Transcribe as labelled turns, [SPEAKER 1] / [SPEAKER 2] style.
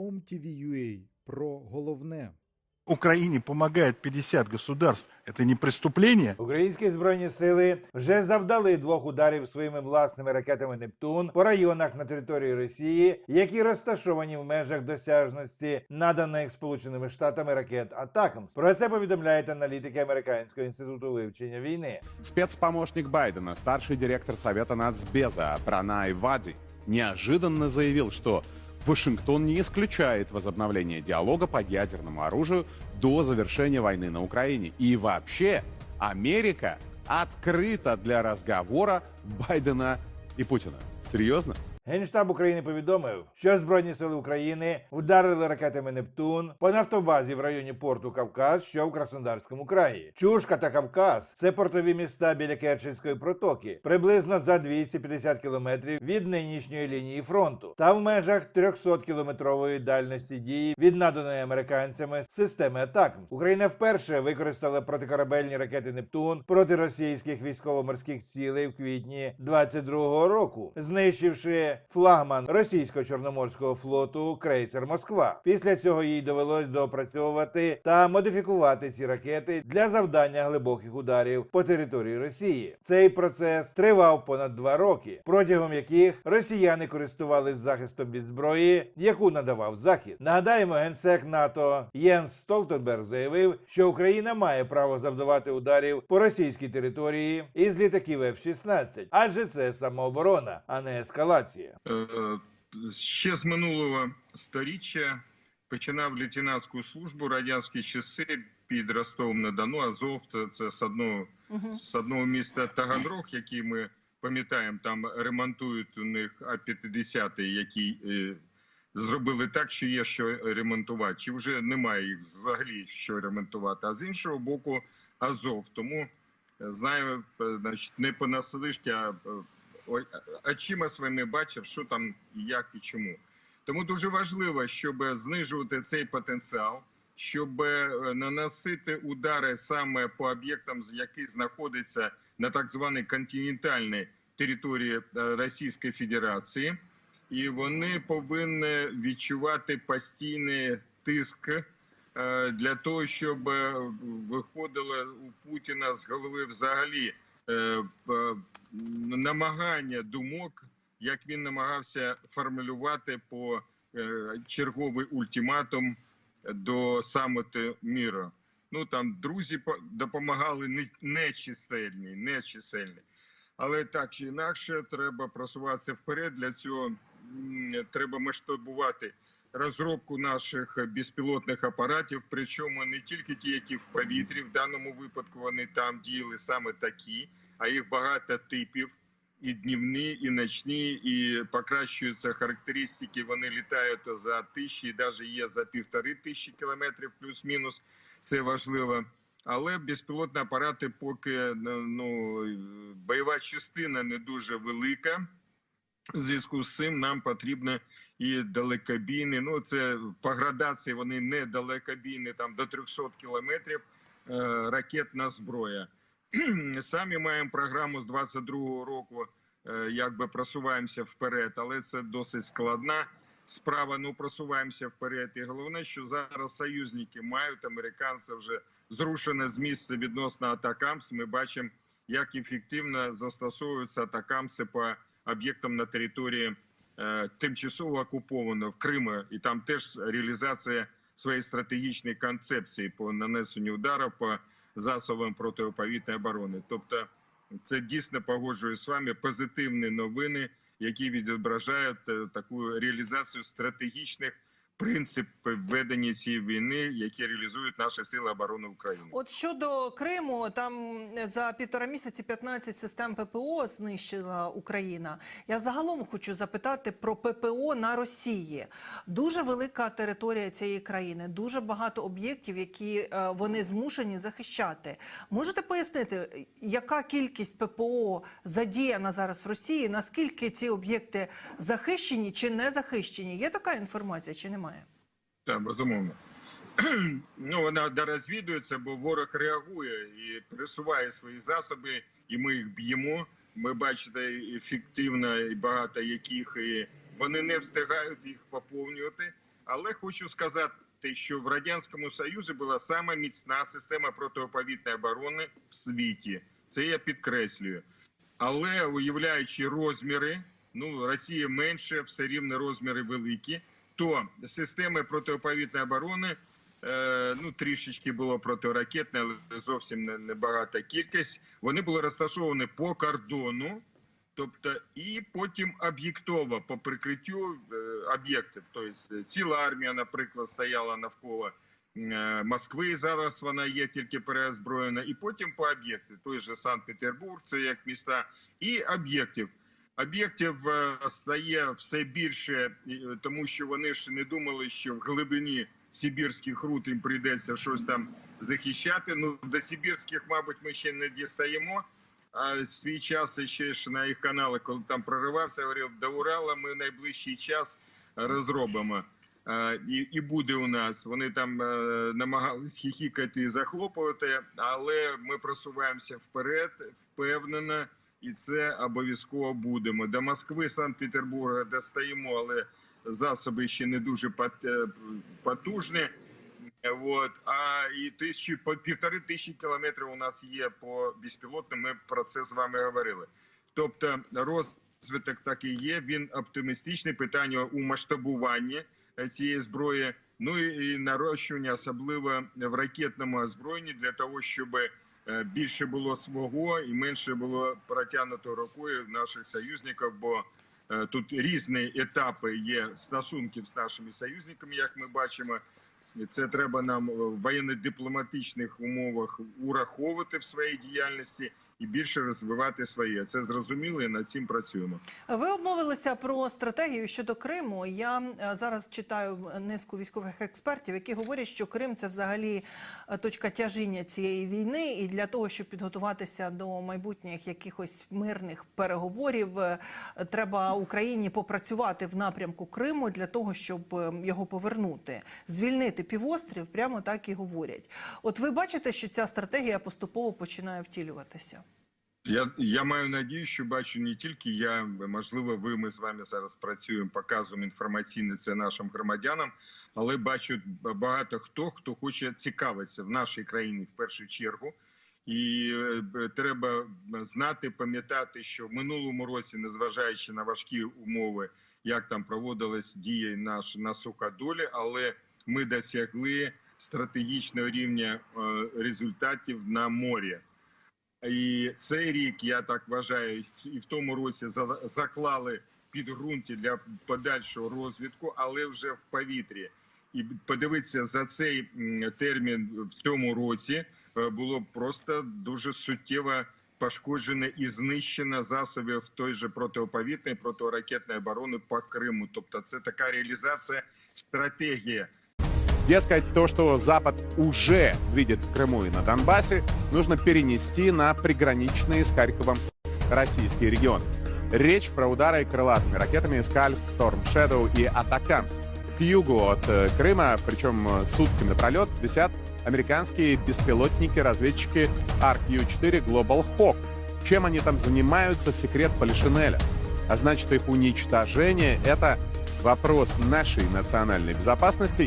[SPEAKER 1] OMTV.ua про головне.
[SPEAKER 2] Украине помогает 50 государств. Это не преступление?
[SPEAKER 3] Українські збройні сили вже завдали двох ударів своїми власними ракетами Нептун по районах на території Росії, які розташовані в межах досяжності наданих Сполученими Штатами ракет Атакамс. Про це повідомляють аналітики Американського інституту вивчення війни.
[SPEAKER 4] Спецпомощник Байдена, старший директор Совета нацбеза Пранай Вади, неожиданно заявил, что Вашингтон не исключает возобновление диалога по ядерному оружию до завершения войны на Украине. И вообще, Америка открыта для разговора Байдена и Путина. Серьезно?
[SPEAKER 3] Генштаб України повідомив, що Збройні сили України вдарили ракетами Нептун по нафтобазі в районі порту Кавказ, що в Краснодарському краї. Чушка та Кавказ це портові міста біля Керченської протоки, приблизно за 250 кілометрів від нинішньої лінії фронту, та в межах 300 кілометрової дальності дії від наданої американцями системи атак. Україна вперше використала протикорабельні ракети Нептун проти російських військово-морських цілей в квітні 22-го року, знищивши флагман російсько-чорноморського флоту крейсер Москва. Після цього їй довелось доопрацьовувати та модифікувати ці ракети для завдання глибоких ударів по території Росії. Цей процес тривав понад два роки, протягом яких росіяни користувались захистом від зброї, яку надавав Захід. Нагадаємо, генсек НАТО Єнс Столтенберг заявив, що Україна має право завдавати ударів по російській території із літаків F-16, адже це самооборона, а не ескалація.
[SPEAKER 5] Е, Ще з минулого сторіччя починав лейтенантську службу радянські часи під Ростовом на Дону. Азов це, це з одного з одного міста Таганрог, який ми пам'ятаємо, там ремонтують у них А-50, які е, зробили так, що є що ремонтувати. Чи вже немає їх взагалі що ремонтувати? А з іншого боку, Азов. Тому е, знаю, е, значить, не понаслишки, а е, очима своїми бачив, що там, як і чому. Тому дуже важливо, щоб знижувати цей потенціал, щоб е, наносити удари саме по об'єктам, які знаходяться на так званій континентальній території е, Російської Федерації, і вони повинні відчувати постійний тиск е, для того, щоб виходило у Путіна з голови взагалі намагання думок, як він намагався формулювати по е, черговий ультиматум до саміту міру. Ну там друзі по- допомагали не- нечисельні, нечисельні. Але так чи інакше, треба просуватися вперед. Для цього треба масштабувати розробку наших безпілотних апаратів. Причому не тільки ті, які в повітрі, в даному випадку вони там діяли саме такі, а їх багато типів. І днівні, і ночні, і покращуються характеристики. Вони літають за тисячі, і навіть є за півтори тисячі кілометрів, плюс-мінус. Це важливо. Але безпілотні апарати, поки ну бойова частина не дуже велика. В зв'язку з цим нам потрібно і далекобійні. Ну це по градації вони не далекобійні, там до 300 кілометрів е, ракетна зброя. Самі маємо програму з 22-го року, е, якби просуваємося вперед, але це досить складна справа. Ну просуваємося вперед. І головне, що зараз союзники мають американці вже зрушене з місця відносно атакамс. Ми бачимо, як ефективно застосовуються атакамси по об'єктам на території е, тимчасово окупованого в Криму, і там теж реалізація своєї стратегічної концепції по нанесенню ударів по засобам протиповітряної оборони. Тобто, це дійсно погоджує з вами позитивні новини, які відображають е, таку реалізацію стратегічних принципів ведення цієї війни, які реалізують наші сили оборони України.
[SPEAKER 6] От щодо Криму, там за півтора місяці 15 систем ППО знищила Україна. Я загалом хочу запитати про ППО на Росії. Дуже велика територія цієї країни, дуже багато об'єктів, які е, вони змушені захищати. Можете пояснити, яка кількість ППО задіяна зараз в Росії? Наскільки ці об'єкти захищені чи не захищені? Є така інформація чи немає?
[SPEAKER 5] Так, безумовно. Ну, вона дорозвідується, бо ворог реагує і пересуває свої засоби, і ми їх б'ємо. Ми бачите ефективно і багато яких і вони не встигають їх поповнювати. Але хочу сказати, що в радянському союзі була сама міцна система протиповітної оборони в світі. Це я підкреслюю. Але уявляючи розміри, ну Росія менше, все рівно розміри великі. То системи протиповітної оборони е, ну трішечки було протиракетне, але зовсім не, не кількість. Вони були розташовані по кордону, тобто і потім об'єктово по прикриттю е, об'єктів. Тобто ціла армія, наприклад, стояла навколо Москви. Зараз вона є тільки переозброєна, і потім по об'єктах. Той же Санкт-Петербург, це як міста, і об'єктів. Об'єктів е, стає все більше, е, тому що вони ж не думали, що в глибині сибірських рут їм прийдеться щось там захищати. Ну до сибірських, мабуть, ми ще не дістаємо. А свій час ще ж на їх канали, коли там проривався, говорив, до Урала ми найближчий час розробимо. Е, І, і буде у нас. Вони там намагались хіхікати і захлопувати, але ми просуваємося вперед, впевнено, і це обов'язково будемо. До Москви, Санкт-Петербурга достаємо, але засоби ще не дуже е, потужні. Вот. А і тисячі по півтори тисячі кілометрів у нас є по безпілотним. Ми про це з вами говорили. Тобто, розвиток так і є. Він оптимістичний. Питання у масштабуванні е, цієї зброї. Ну і нарощування, особливо в ракетному озброєнні, для того, щоб е, більше було свого і менше було протягнуто рукою наших союзників. Бо е, тут різні етапи є стосунків з нашими союзниками, як ми бачимо. Це треба нам в воєнно-дипломатичних умовах ураховувати в своїй діяльності і більше розвивати своє. Це зрозуміло і над цим працюємо.
[SPEAKER 6] Ви обмовилися про стратегію щодо Криму. Я е, зараз читаю низку військових експертів, які говорять, що Крим це взагалі е, точка тяжіння цієї війни, і для того, щоб підготуватися до майбутніх якихось мирних переговорів, е, треба Україні попрацювати в напрямку Криму для того, щоб його повернути, звільнити півострів. Прямо так і говорять. От ви бачите, що ця стратегія поступово починає втілюватися.
[SPEAKER 5] Я, я маю надію, що бачу не тільки я, можливо, ви ми з вами зараз працюємо, показуємо інформаційне це нашим громадянам, але бачу багато хто, хто хоче цікавитися в нашій країні в першу чергу. І е, треба знати, пам'ятати, що в минулому році, незважаючи на важкі умови, як там проводились дії наш на суходолі, але ми досягли стратегічного рівня е, результатів на морі. І цей рік, я так вважаю, і в тому році заклали підґрунті для подальшого розвитку, але вже в повітрі. І подивитися за цей термін в цьому році е, було просто дуже суттєво пошкоджено і знищено засобів той же протиповітної, протиракетної оборони по Криму. Тобто, це така реалізація стратегії.
[SPEAKER 4] Дескать, то, что Запад уже видит в Крыму и на Донбассе, нужно перенести на приграничные с Харьковом российские регионы. Речь про удары крылатыми ракетами «Скальп», «Storm Shadow» и «Атакамс». К югу от э, Крыма, причем э, сутками напролет, висят американские беспилотники-разведчики RQ-4 Global Hawk. Чем они там занимаются, секрет Полишинеля. А значит, их уничтожение — это вопрос нашей национальной безопасности